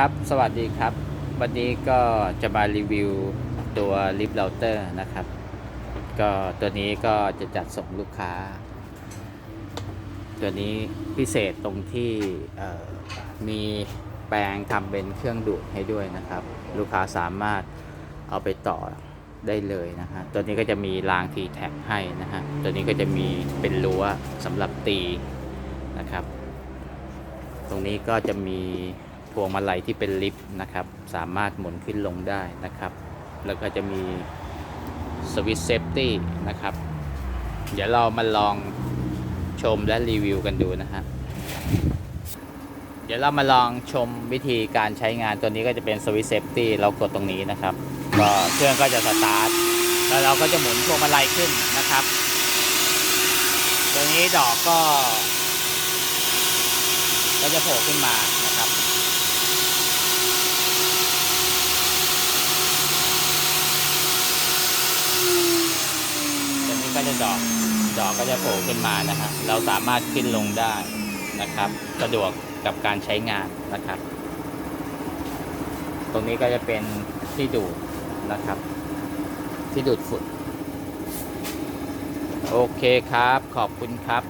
ครับ สวัสดีครับ วันนี้ก็จะมารีวิวตัวลิฟต์เราเตอร์นะครับ ก็ตัวนี้ก็จะจัดส่งลูกค้า ตัวนี้พิเศษตรงที่มีแปลงทำเป็นเครื่องดูดให้ด้วยนะครับ ลูกค้าสามารถเอาไปต่อได้เลยนะฮะ ตัวนี้ก็จะมีรางทีแท็กให้นะฮะ ตัวนี้ก็จะมีเป็นรั้วสำหรับตีนะครับ ตรงนี้ก็จะมี พวงมาลัยที่เป็นลิฟต์นะครับ สามารถหมุนขึ้นลงได้นะครับ แล้วก็จะมีสวิตช์เซฟตี้นะครับ เดี๋ยวเรามาลองชมและรีวิวกันดูนะฮะเดี๋ยวเรามาลองชมวิธีการใช้งานตัวนี้ก็จะเป็นสวิตช์เซฟตี้เรากดตรงนี้นะครับก็เครื่องก็จะสตาร์ทแล้วเราก็จะหมุนพวงมาลัยขึ้นนะครับ ตัวนี้ดอกก็ ก็จะโผล่ขึ้นมานะครับ ตัวนี้ก็ จะดอกดอกก็จะโผล่ขึ้นมานะฮะเราสามารถขึ้นลงได้นะครับ สะดวกกับการใช้งานนะครับ ตรงนี้ก็จะเป็นที่ดูดนะครับ ที่ดูดฝุ่นโอเคครับ ขอบคุณครับ